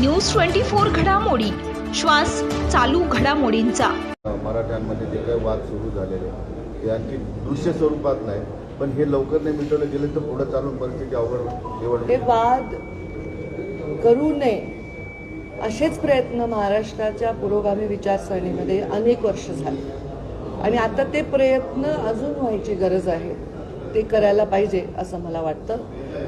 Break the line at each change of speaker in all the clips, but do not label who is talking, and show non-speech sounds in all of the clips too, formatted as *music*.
News twenty four घडामोडी. श्वास चालू घडामोडींचा.
मराठ्यांमध्ये जे काही वाद सुरू झालेले ते आणखी दृश्य स्वरूपात नाही पण हे लवकर नाही मिटवलं गेलं तर पुढे चालून परिस्थिती अवघड
हे
निवड
वाद करू नये असेच प्रयत्न महाराष्ट्राच्या पुरोगामी विचारसरणीमध्ये अनेक वर्ष झाले. आणि आता ते प्रयत्न अजून व्हायची गरज आहे. ते करायला पाहिजे असं मला वाटतं.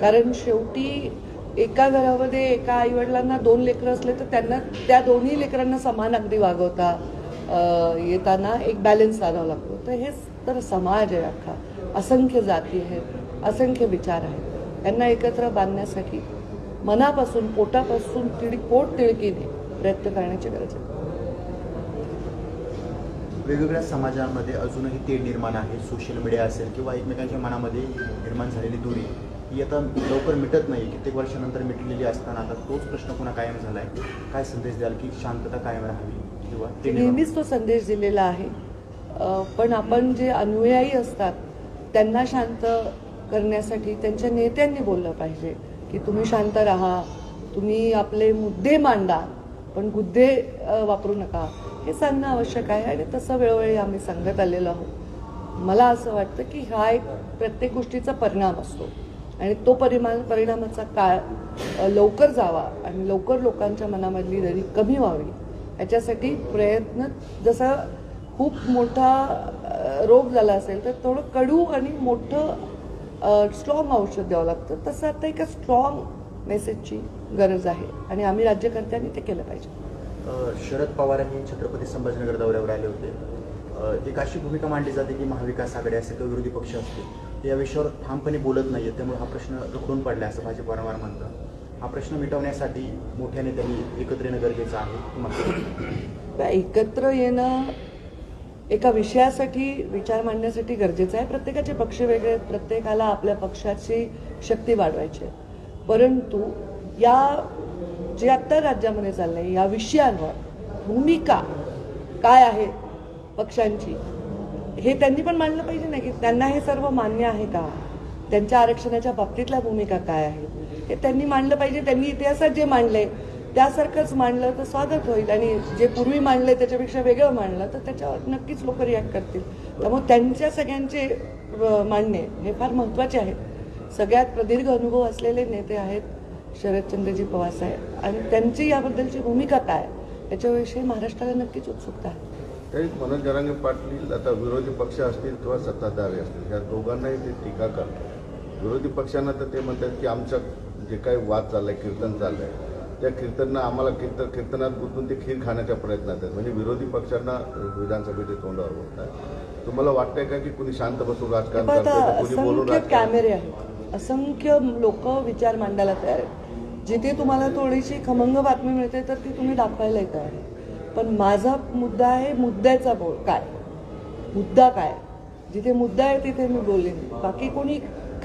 कारण शेवटी एका घरामध्ये एका आईवडिलांना दोन लेकरं असले तर त्यांना त्या दोन्ही लेकरांना समान अगदी वागवता येताना एक बॅलन्स आणावा लागतो. तर हेच तर समाज आहे अख्खा. असंख्य जाती आहेत असंख्य विचार आहेत. यांना एकत्र बांधण्यासाठी मनापासून पोटापासून तिळी पोट तिळकीने प्रयत्न करण्याची गरज आहे.
वेगवेगळ्या समाजामध्ये अजूनही ते निर्माण आहे. सोशल मीडिया असेल किंवा एकमेकांच्या मनामध्ये निर्माण झालेली दूरी. ही आता लवकर मिटत नाही कित्येक वर्षानंतर मिटलेली असताना आता तोच प्रश्न पुन्हा कायम झाला आहे काय संदेश द्याल की शांतता कायम राहावी किंवा
नेहमीच तो संदेश दिलेला आहे. पण आपण जे अनुयायी असतात त्यांना शांत करण्यासाठी त्यांच्या नेत्यांनी बोललं पाहिजे की तुम्ही शांत राहा तुम्ही आपले मुद्दे मांडा पण गुद्दे वापरू नका. हे सांगणं आवश्यक आहे आणि तसं वेळोवेळी आम्ही सांगत आलेलो आहोत. मला असं वाटतं की हा एक प्रत्येक गोष्टीचा परिणाम असतो. आणि तो परिमाण परिणामाचा काळ लवकर जावा आणि लवकर लोकांच्या मनामधली दरी कमी व्हावी याच्यासाठी प्रयत्न जसा खूप मोठा रोग झाला असेल तर थोडं कडू आणि मोठं स्ट्रॉंग औषध द्यावं लागतं. तसं आता एका स्ट्रॉंग मेसेजची गरज आहे आणि आम्ही राज्यकर्त्यांनी ते केलं पाहिजे.
शरद पवार यांनी छत्रपती संभाजीनगर दौऱ्यावर आले होते. एक अशी भूमिका मांडली जाते की महाविकास आघाडी असेल किंवा विरोधी पक्ष असतील. या विषयावर ठामपणे बोलत नाही आहेत त्यामुळे हा प्रश्न रखडून पडला असं भाजप वारंवार म्हणतं. हा प्रश्न मिटवण्यासाठी मोठ्याने त्यांनी एकत्र येणं गरजेचं आहे
एकत्र येणं एका विषयासाठी विचार मांडण्यासाठी गरजेचं आहे. प्रत्येकाचे पक्ष वेगळे आहेत प्रत्येकाला आपल्या पक्षाची शक्ती वाढवायची आहे. परंतु या जे आत्ता राज्यामध्ये चाललंय या विषयांवर भूमिका काय आहे पक्षांची? हे त्यांनी पण मांडलं पाहिजे ना की त्यांना हे सर्व मान्य आहे का? त्यांच्या आरक्षणाच्या बाबतीतल्या भूमिका काय आहे हे त्यांनी मांडलं पाहिजे त्यांनी इतिहासात जे मांडले त्यासारखंच मांडलं तर स्वागत होईल. आणि जे पूर्वी मांडले त्याच्यापेक्षा वेगळं मांडलं तर त्याच्यावर नक्कीच लोक रिॲक्ट करतील. त्यामुळे त्यांच्या सगळ्यांचे मांडणे हे फार महत्त्वाचे आहेत. सगळ्यात प्रदीर्घ अनुभव असलेले नेते आहेत शरदचंद्रजी पवार साहेब. आणि त्यांची याबद्दलची भूमिका काय? याच्याविषयी महाराष्ट्राला नक्कीच उत्सुकता आहे.
तरी मनोज जरांगे पाटील आता विरोधी पक्ष असतील किंवा सत्ताधारी असतील या दोघांनाही ते टीका करतात. विरोधी पक्षांना तर ते म्हणतात की आमचं जे काही वाद चाललाय कीर्तन चाललंय त्या कीर्तननं आम्हाला कीर्तन कीर्तनात गुंतून ते खीर खाण्याच्या प्रयत्नात आहेत. म्हणजे विरोधी पक्षांना विधानसभेचे तोंडावर बोलतात तुम्हाला वाटतंय का की कुणी शांत बसून राजकारण कुणी बोलून
कॅमेरे आहेत. असंख्य लोक विचार मांडायला तयार आहेत. जिथे तुम्हाला थोडीशी खमंग बातमी मिळते तर ती तुम्ही दाखवायला तयार आहे. पण माझा मुद्दा आहे मुद्द्याचा बोल काय? मुद्दा काय? जिथे मुद्दा आहे तिथे मी बोलेन. बाकी कोणी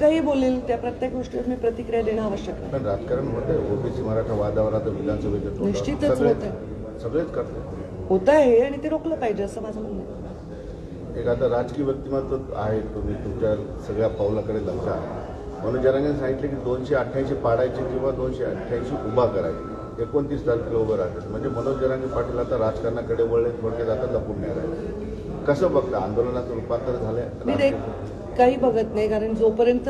काही बोलेल त्या प्रत्येक गोष्टीवर मी प्रतिक्रिया देणं आवश्यक आहे.
राजकारण होत आहे ओबीसी मराठा वादावर आता विधानसभेच्या तोंडावर.
निश्चितच
सगळे-
होतंय.
सगळेच करतात.
होत आहे आणि ते रोखलं पाहिजे असं माझं म्हणणं आहे.
एक आता राजकीय व्यक्तिमत्व आहे तुम्ही तुमच्या सगळ्या पावलाकडे लक्ष आहे. मनोज जरांगे सांगितले की दोनशे अठ्ठ्याऐंशी पाडायचे किंवा दोनशे अठ्ठ्याऐंशी उभा करायचे. एकोणतीस तारखेला उभं राहतात. म्हणजे मनोज जरांगे पाटील आता राजकारणाकडे वळले थोडक्यात आता लपून निघाले कसं बघता? आंदोलनाचं रूपांतर झालंय?
मी ते काही बघत नाही कारण जोपर्यंत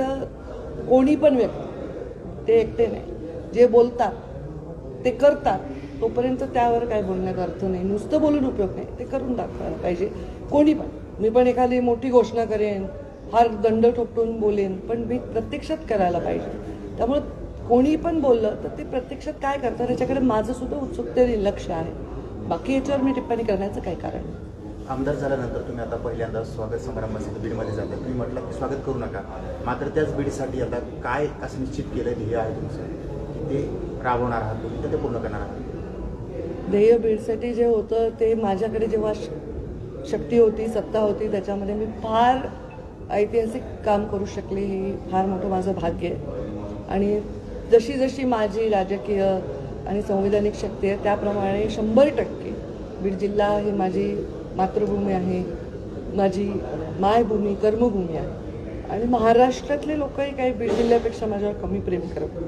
कोणी पण व्यक्ती ते एकटे नाही. जे बोलतात ते करतात तोपर्यंत त्यावर काय बोलण्यात अर्थ नाही. नुसतं बोलून उपयोग नाही. ते करून दाखवायला पाहिजे. कोणी पण. मी पण एखादी मोठी घोषणा करेन फार दंड ठोपटून बोलेन पण मी प्रत्यक्षात करायला पाहिजे. त्यामुळे कोणी पण बोललं तर ते प्रत्यक्षात काय करतात याच्याकडे माझं सुद्धा उत्सुकतेने लक्ष आहे. बाकी याच्यावर मी टिप्पणी करण्याचं काही कारण नाही.
आमदार झाल्यानंतर तुम्ही आता पहिल्यांदा स्वागत समारंभासाठी बीडमध्ये जाता. तुम्ही म्हटलं की स्वागत करू नका. मात्र त्याच बीडसाठी आता काय असं निश्चित केलं ध्येय आहे तुमचं? की ते राबवणार आहात तुम्ही तर ते पूर्ण करणार आहात.
ध्येय बीडसाठी जे होतं ते माझ्याकडे जेव्हा शक्ती होती सत्ता होती त्याच्यामध्ये मी फार ऐतिहासिक काम करू शकले हे फार मोठं माझं भाग्य आहे. आणि जशी जशी माझी राजकीय आणि संविधानिक शक्ती आहे त्याप्रमाणे शंभर टक्के बीड जिल्हा ही माझी मातृभूमी आहे. माझी मायभूमी कर्मभूमी आहे. आणि महाराष्ट्रातले लोकही काही बीड जिल्ह्यापेक्षा माझ्यावर कमी प्रेम करत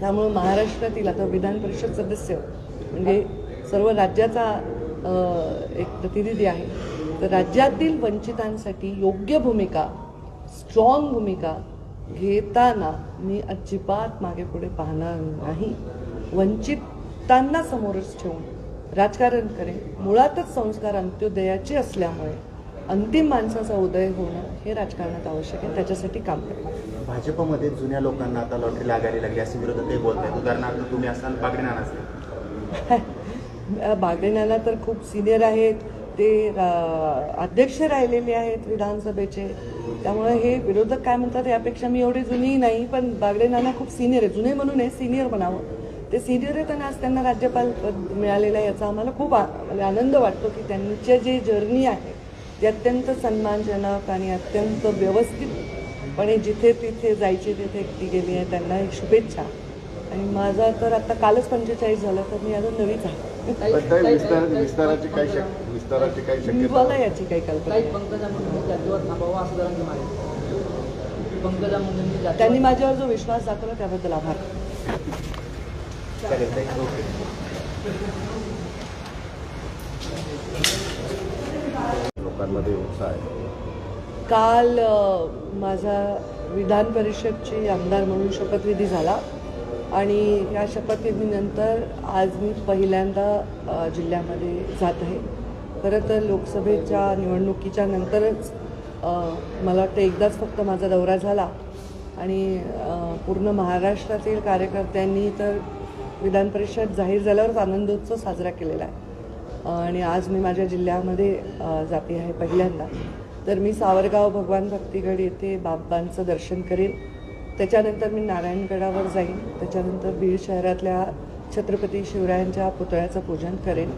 त्यामुळं महाराष्ट्रातील आता विधान परिषद सदस्य म्हणजे सर्व राज्याचा एक प्रतिनिधी आहे. तर राज्यातील वंचितांसाठी योग्य भूमिका स्ट्रॉंग भूमिका घेताना मी अजिबात मागे पुढे पाहणार नाही. वंचितांना समोरच ठेवून राजकारण करेन. मुळातच संस्कार अंत्योदयाचे असल्यामुळे अंतिम माणसाचा उदय होणं हे राजकारणात आवश्यक आहे. त्याच्यासाठी काम करेन
भाजपमध्ये जुन्या लोकांना आता लॉटरी लागायला लागली. असे विरोधकही बोलत आहेत उदाहरणार्थ तुम्ही असाल बागडे नाना असतील *laughs*
बागडेनाला तर खूप सिनियर आहेत. ते रा- अध्यक्ष राहिलेले आहेत विधानसभेचे. त्यामुळे हे विरोधक काय म्हणतात यापेक्षा मी एवढी जुनी नाही पण बागडेनाना खूप सिनियर आहे. जुने म्हणून आहे सिनियर म्हणावं. ते सिनियर आहेत आणि आज त्यांना राज्यपाल पद मिळालेलं आहे याचा आम्हाला खूप आ- म्हणजे आनंद वाटतो की त्यांचे जे जर्नी आहे ते अत्यंत सन्मानजनक आणि अत्यंत व्यवस्थितपणे जिथे तिथे जायचे तिथे ती गेली आहे. त्यांना एक शुभेच्छा. आणि माझा तर आता कालच पंचेचाळीस झालं तर मी अजून नवीच आहे.
विस्ताराची काही विस्ताराची काही शक्यता
मला याची काही कल्पना.
पंकजा जातीवर थांबावा असं मागे. पंकजा
त्यांनी माझ्यावर जो विश्वास दाखवला त्याबद्दल आभार.
चालेल
लोकांमध्ये उत्साह आहे.
काल माझा विधान परिषदची आमदार म्हणून शपथविधी झाला. आणि या शपथविधीनंतर आज मी पहिल्यांदा जिल्ह्यामध्ये जात आहे. खरं तर लोकसभेच्या निवडणुकीच्या नंतरच मला वाटतं एकदाच फक्त माझा दौरा झाला. आणि पूर्ण महाराष्ट्रातील कार्यकर्त्यांनी तर विधान परिषद जाहीर झाल्यावरच आनंदोत्सव साजरा केलेला आहे. आणि आज मी माझ्या जिल्ह्यामध्ये जाते आहे पहिल्यांदा. तर मी सावरगाव भगवान भक्तीगड येथे बाबांचं दर्शन करेन. त्याच्यानंतर मी नारायणगडावर जाईन. त्याच्यानंतर बीड शहरातल्या छत्रपती शिवरायांच्या पुतळ्याचं पूजन करेन.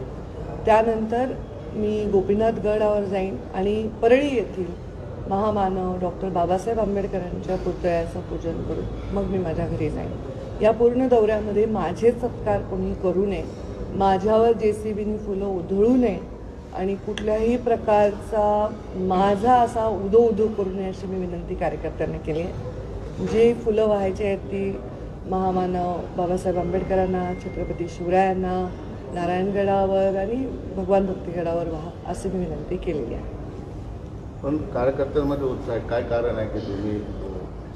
त्यानंतर मी गोपीनाथ गडावर जाईन आणि परळी येथील महामानव डॉक्टर बाबासाहेब आंबेडकरांच्या पुतळ्याचं पूजन करून मग मी माझ्या घरी जाईन. या पूर्ण दौऱ्यामध्ये माझे सत्कार कोणी करू नये माझ्यावर जे सी बीनी फुलं उधळू नये आणि कुठल्याही प्रकारचा माझा असा उदो उदो करू नये अशी मी विनंती कार्यकर्त्यांना केली आहे. जी फुलं व्हायची आहेत ती महामानव बाबासाहेब आंबेडकरांना छत्रपती शिवरायांना नारायणगडावर आणि भगवान भक्तीगडावर व्हा अशी मी विनंती केलेली आहे.
पण कार्यकर्त्यांमध्ये उत्साह काय कारण आहे की तुम्ही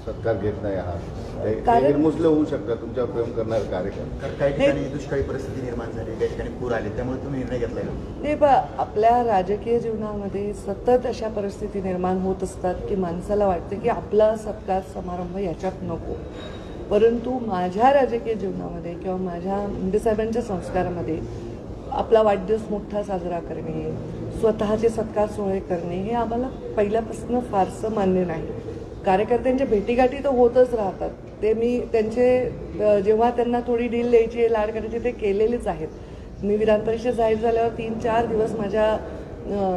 सत्कार घेत नाही आहात. निर्मुसले होऊ शकतात तुमच्यावर प्रेम करणारे कार्यकर्ते.
कारण काही ठिकाणी दुष्काळी परिस्थिती निर्माण झाली काही ठिकाणी पूर आले त्यामुळे तुम्ही निर्णय घेतलाय ना
नाही बा आपल्या राजकीय जीवनामध्ये सतत अशा परिस्थिती निर्माण होत असतात की माणसाला वाटते की आपला सत्कार समारंभ याच्यात नको. परंतु माझ्या राजकीय जीवनामध्ये किंवा माझ्या मुंडे साहेबांच्या संस्कारामध्ये आपला वाढदिवस मोठा साजरा करणे स्वतःचे सत्कार सोहळे करणे हे आम्हाला पहिल्यापासून फारसं मान्य नाही. कार्यकर्त्यांच्या भेटीगाठी तर होतच राहतात. ते मी त्यांचे जेव्हा त्यांना थोडी डील द्यायची लाड करायची ते केलेलेच आहेत. मी विधान परिषद जाहीर झाल्यावर तीन चार दिवस माझ्या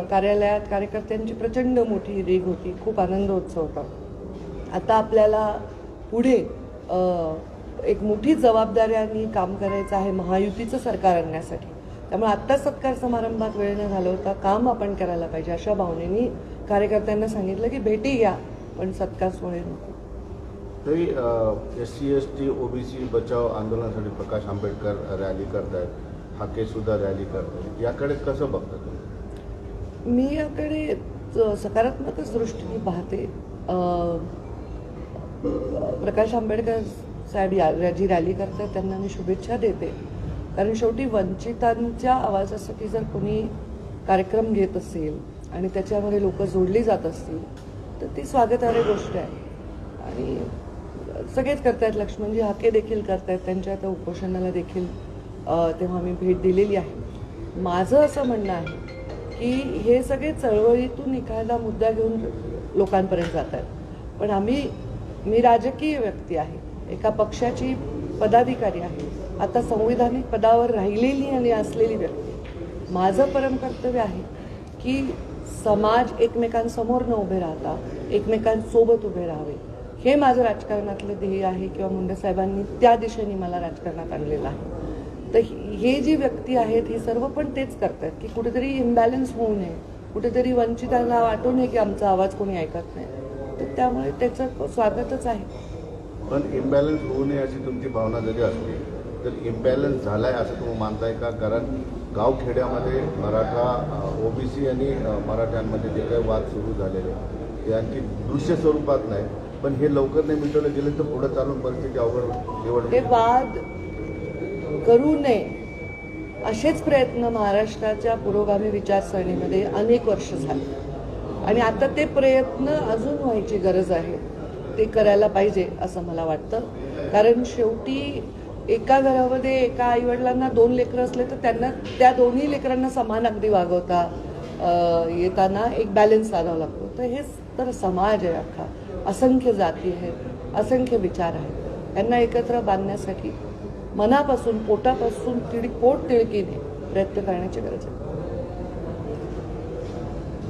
कार्यालयात कार्यकर्त्यांची प्रचंड मोठी रीग होती. खूप आनंदोत्सव होता. आता आपल्याला पुढे एक मोठी जबाबदाऱ्यांनी काम करायचं आहे महायुतीचं सरकार आणण्यासाठी. त्यामुळे आत्ता सत्कार समारंभात वेळ न घालवता काम आपण करायला पाहिजे अशा भावनेनी कार्यकर्त्यांना सांगितलं की भेटी घ्या पण सत्कार सोहळे नको.
तरी S C S T OBC बचाव आंदोलनासाठी प्रकाश आंबेडकर रॅली करतायत. हाके सुद्धा रॅली करतायत. याकडे कसं बघता तुम्ही?
मी याकडे सकारात्मकच दृष्टीने पाहते. प्रकाश आंबेडकर साहेब या जी रॅली करतात त्यांना मी शुभेच्छा देते. कारण शेवटी वंचितांच्या आवाजासाठी जर कोणी कार्यक्रम घेत असेल आणि त्याच्यामध्ये लोक जोडली जात असतील तर ती स्वागतार्ह गोष्ट आहे. आणि सगळेच करतायत लक्ष्मणजी हाके देखील करतायत त्यांच्या त्या उपोषणाला देखील तेव्हा मी भेट दिलेली आहे. माझं असं म्हणणं आहे की हे सगळे चळवळीतून एखादा मुद्दा घेऊन लोकांपर्यंत जात आहेत पण आम्ही मी राजकीय व्यक्ती आहे. एका पक्षाची पदाधिकारी आहे. आता संविधानिक पदावर राहिलेली आणि असलेली व्यक्ती. माझं परम कर्तव्य आहे की समाज एकमेकांसमोर न उभे राहता एकमेकांसोबत उभे राहावे. हे माझं राजकारणातलं ध्येय आहे किंवा मुंडे साहेबांनी त्या दिशेने मला राजकारणात आणलेलं आहे. तर हे जी व्यक्ती आहेत हे सर्व पण तेच करतात की कुठेतरी इम्बॅलन्स होऊ नये. कुठेतरी वंचितांना वाटू नये की आमचा आवाज कोणी ऐकत नाही. तर त्यामुळे त्याचं स्वागतच आहे.
पण इम्बॅलन्स होऊ नये अशी तुमची भावना जरी असली तर इम्बॅलन्स झालाय असं तुम्ही मानताय का? कारण गावखेड्यामध्ये मराठा ओबीसी आणि मराठ्यांमध्ये जे काही वाद सुरू झालेले ते आणखी दृश्य स्वरूपात नाही. पण हे लवकर नाही मिटवलं गेलं तर पुढे चालून परिस्थिती अवघड
हे
निवड
वाद करू नये असेच प्रयत्न महाराष्ट्राच्या पुरोगामी विचारसरणीमध्ये अनेक वर्ष झाले. आणि आता ते प्रयत्न अजून व्हायची गरज आहे. ते करायला पाहिजे असं मला वाटतं. कारण शेवटी एका घरामध्ये एका आईवडिलांना दोन लेकरं असले तर त्यांना त्या दोन्ही लेकरांना समान अगदी वागवता येताना एक बॅलन्स आणावा लागतो. तर हेच तर समाज आहे अख्खा. असंख्य जाती आहेत असंख्य विचार आहेत. यांना एकत्र बांधण्यासाठी मनापासून पोटापासून तिळी पोट तिळकीने प्रयत्न करण्याची गरज आहे.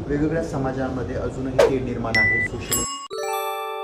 वेगवेगळ्या समाजामध्ये अजूनही ते निर्माण आहे सोशल